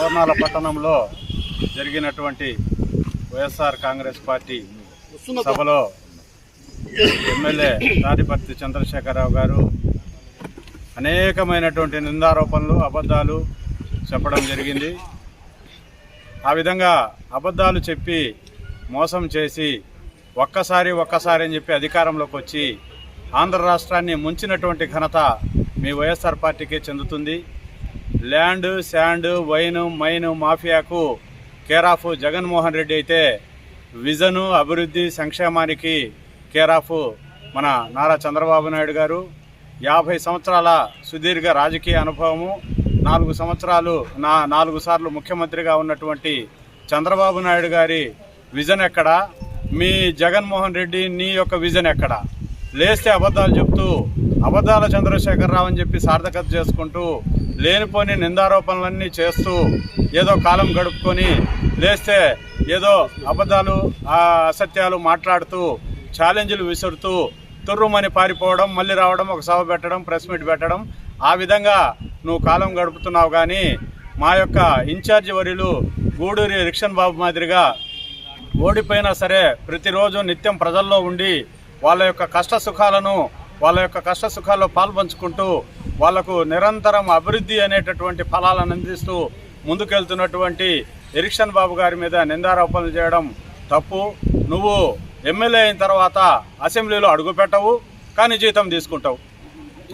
దోర్నాల పట్టణంలో జరిగినటువంటి YSR Congress party సభలో ఎమ్మెల్యే తాడిపర్తి చంద్రశేఖరరావు గారు అనేకమైనటువంటి నిందారోపణలు అబద్ధాలు చెప్పడం జరిగింది. ఆ విధంగా అబద్ధాలు చెప్పి మోసం చేసి ఒక్కసారి ఒక్కసారి అని చెప్పి అధికారంలోకి వచ్చి ఆంధ్ర రాష్ట్రాన్ని ముంచినటువంటి ఘనత మీ వైఎస్ఆర్ పార్టీకే చెందుతుంది. ల్యాండ్ శాండ్ వైన్ మైన్ మాఫియాకు కేరాఫ్ జగన్మోహన్ రెడ్డి అయితే విజను అభివృద్ధి సంక్షేమానికి కేరాఫ్ మన నారా చంద్రబాబు నాయుడు గారు. యాభై సంవత్సరాల సుదీర్ఘ రాజకీయ అనుభవము నాలుగు సంవత్సరాలు నా నాలుగు సార్లు ముఖ్యమంత్రిగా ఉన్నటువంటి చంద్రబాబు నాయుడు గారి విజన్ ఎక్కడ? మీ జగన్మోహన్ రెడ్డి నీ యొక్క విజన్ ఎక్కడ? లేస్తే అబద్ధాలు చెప్తూ అబద్ధాల చంద్రశేఖరరావు అని చెప్పి సార్థకత చేసుకుంటూ లేనిపోని నిందారోపణలన్నీ చేస్తూ ఏదో కాలం గడుపుకొని లేస్తే ఏదో అబద్ధాలు అసత్యాలు మాట్లాడుతూ ఛాలెంజ్లు విసురుతూ తుర్రుమని పారిపోవడం మళ్ళీ రావడం ఒక సభ పెట్టడం ప్రెస్ మీట్ పెట్టడం ఆ విధంగా నువ్వు కాలం గడుపుతున్నావు కానీ మా యొక్క ఇన్ఛార్జి వర్యులు గూడూరి రిక్షన్ బాబు మాదిరిగా ఓడిపోయినా సరే ప్రతిరోజు నిత్యం ప్రజల్లో ఉండి వాళ్ళ యొక్క కష్ట సుఖాలను వాళ్ళ యొక్క కష్ట సుఖాల్లో పాల్పంచుకుంటూ వాళ్ళకు నిరంతరం అభివృద్ధి అనేటటువంటి ఫలాలను అందిస్తూ ముందుకెళ్తున్నటువంటి ఎరిక్షన్ బాబు గారి మీద నిందారోపణలు చేయడం తప్పు. నువ్వు ఎమ్మెల్యే అయిన తర్వాత అసెంబ్లీలో అడుగుపెట్టవు కానీ జీతం తీసుకుంటావు.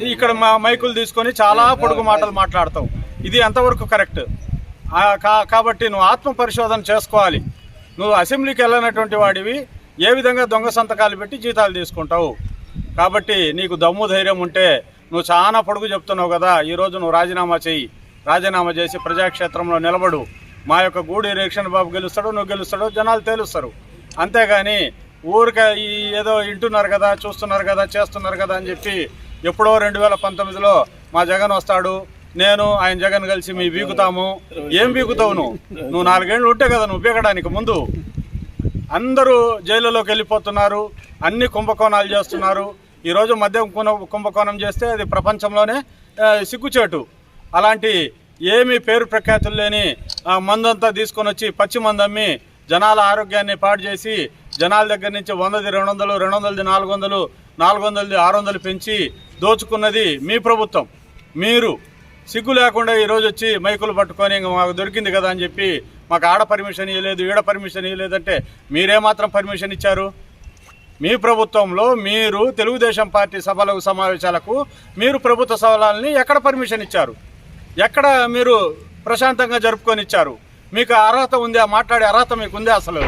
ఇక్కడ మా మైకులు తీసుకొని చాలా పొడుగు మాటలు మాట్లాడతావు. ఇది ఎంతవరకు కరెక్ట్? కా- కాబట్టి నువ్వు ఆత్మ పరిశోధన చేసుకోవాలి. నువ్వు అసెంబ్లీకి వెళ్ళినటువంటి వాడివి ఏ విధంగా దొంగ సంతకాలు పెట్టి జీతాలు తీసుకుంటావు? కాబట్టి నీకు దమ్ము ధైర్యం ఉంటే నువ్వు చాలా పొడుగు చెప్తున్నావు కదా ఈరోజు నువ్వు రాజీనామా చెయ్యి. రాజీనామా చేసి ప్రజాక్షేత్రంలో నిలబడు. మా యొక్క గూడి రేక్షన్ బాబు గెలుస్తాడు నువ్వు గెలుస్తాడో జనాలు తేలుస్తారు. అంతేగాని ఊరికే ఈ ఏదో వింటున్నారు కదా చూస్తున్నారు కదా చేస్తున్నారు కదా అని చెప్పి ఎప్పుడో రెండు వేల పంతొమ్మిదిలో మా జగన్ వస్తాడు నేను ఆయన జగన్ కలిసి మీ బీకుతాము ఏం బీకుతావు నువ్వు? నువ్వు నాలుగేళ్ళు ఉంటే కదా నువ్వు బీకడానికి ముందు. అందరూ జైలులోకి వెళ్ళిపోతున్నారు అన్ని కుంభకోణాలు చేస్తున్నారు. ఈరోజు మద్యం కుంభ- కుంభకోణం చేస్తే అది ప్రపంచంలోనే సిగ్గుచేటు. అలాంటి ఏమీ పేరు ప్రఖ్యాతులు లేని మందంతా తీసుకొని వచ్చి పచ్చి మందమ్మి జనాల ఆరోగ్యాన్ని పాడు చేసి జనాల దగ్గర నుంచి వందది రెండు వందలు రెండు వందలది నాలుగు వందలు నాలుగు వందలది ఆరు వందలు పెంచి దోచుకున్నది మీ ప్రభుత్వం. మీరు సిగ్గు లేకుండా ఈరోజు వచ్చి మైకులు పట్టుకొని ఇంక మాకు దొరికింది కదా అని చెప్పి మాకు ఆడ పర్మిషన్ ఇవ్వలేదు ఈడ పర్మిషన్ ఇవ్వలేదంటే మీరేమాత్రం పర్మిషన్ ఇచ్చారు? మీ ప్రభుత్వంలో మీరు తెలుగుదేశం పార్టీ సభలకు సమావేశాలకు మీరు ప్రభుత్వ సభలని ఎక్కడ పర్మిషన్ ఇచ్చారు? ఎక్కడ మీరు ప్రశాంతంగా జరుపుకొని ఇచ్చారు మీకు అర్హత ఉందా? మాట్లాడే అర్హత మీకు ఉందా అసలు?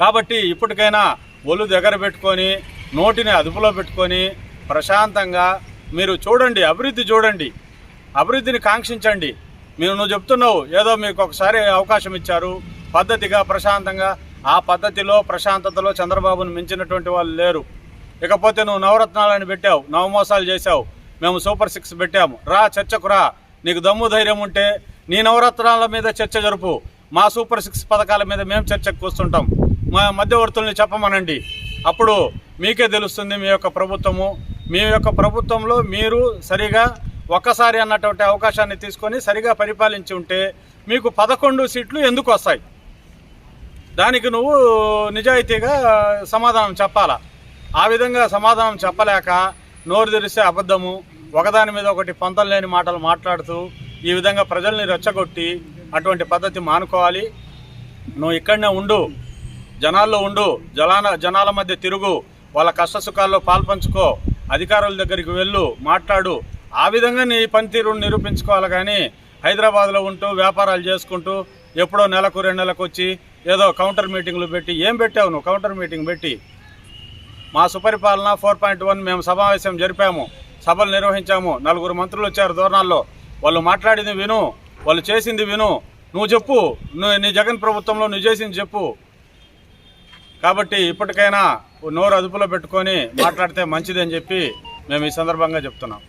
కాబట్టి ఇప్పటికైనా ఒళ్ళు దగ్గర పెట్టుకొని నోటిని అదుపులో పెట్టుకొని ప్రశాంతంగా మీరు చూడండి అభివృద్ధి చూడండి. అభివృద్ధిని కాంక్షించండి. మీరు నువ్వు చెప్తున్నావు ఏదో మీకు ఒకసారి అవకాశం ఇచ్చారు. పద్ధతిగా ప్రశాంతంగా ఆ పద్ధతిలో ప్రశాంతతలో చంద్రబాబును మించినటువంటి వాళ్ళు లేరు. ఇకపోతే నువ్వు నవరత్నాలని పెట్టావు నవమోసాలు చేశావు మేము సూపర్ సిక్స్ పెట్టాము. రా చర్చకు రా. నీకు దమ్ము ధైర్యం ఉంటే నీ నవరత్నాల మీద చర్చ జరుపు. మా సూపర్ సిక్స్ పథకాల మీద మేము చర్చకు కూర్చుంటాం మా మధ్యవర్తుల్ని చెప్పమనండి. అప్పుడు మీకే తెలుస్తుంది మీ యొక్క ప్రభుత్వము. మీ యొక్క ప్రభుత్వంలో మీరు సరిగా ఒక్కసారి అన్నటువంటి అవకాశాన్ని తీసుకొని సరిగా పరిపాలించి ఉంటే మీకు పదకొండు సీట్లు ఎందుకు వస్తాయి? దానికి నువ్వు నిజాయితీగా సమాధానం చెప్పాలా? ఆ విధంగా సమాధానం చెప్పలేక నోరు తెరిస్తే అబద్ధము ఒకదాని మీద ఒకటి పొంతం లేని మాటలు మాట్లాడుతూ ఈ విధంగా ప్రజల్ని రెచ్చగొట్టి అటువంటి పద్ధతి మానుకోవాలి. నువ్వు ఇక్కడనే ఉండు జనాల్లో ఉండు జలాన జనాల మధ్య తిరుగు వాళ్ళ కష్ట సుఖాల్లో పాల్పంచుకో అధికారుల దగ్గరికి వెళ్ళు మాట్లాడు. ఆ విధంగా నీ పనితీరును నిరూపించుకోవాలి కానీ హైదరాబాద్లో ఉంటూ వ్యాపారాలు చేసుకుంటూ ఎప్పుడో నెలకు రెండు నెలకు వచ్చి ఏదో కౌంటర్ మీటింగ్లు పెట్టి ఏం పెట్టావు నువ్వు కౌంటర్ మీటింగ్ పెట్టి? మా సుపరిపాలన ఫోర్ పాయింట్ వన్ మేము సమావేశం జరిపాము సభలు నిర్వహించాము నలుగురు మంత్రులు వచ్చారు ధోరణాల్లో వాళ్ళు మాట్లాడింది విను వాళ్ళు చేసింది విను. నువ్వు చెప్పు నువ్వు నీ జగన్ ప్రభుత్వంలో నువ్వు చేసింది చెప్పు. కాబట్టి ఇప్పటికైనా నోరు అదుపులో పెట్టుకొని మాట్లాడితే మంచిదని చెప్పి మేము ఈ సందర్భంగా చెప్తున్నాం.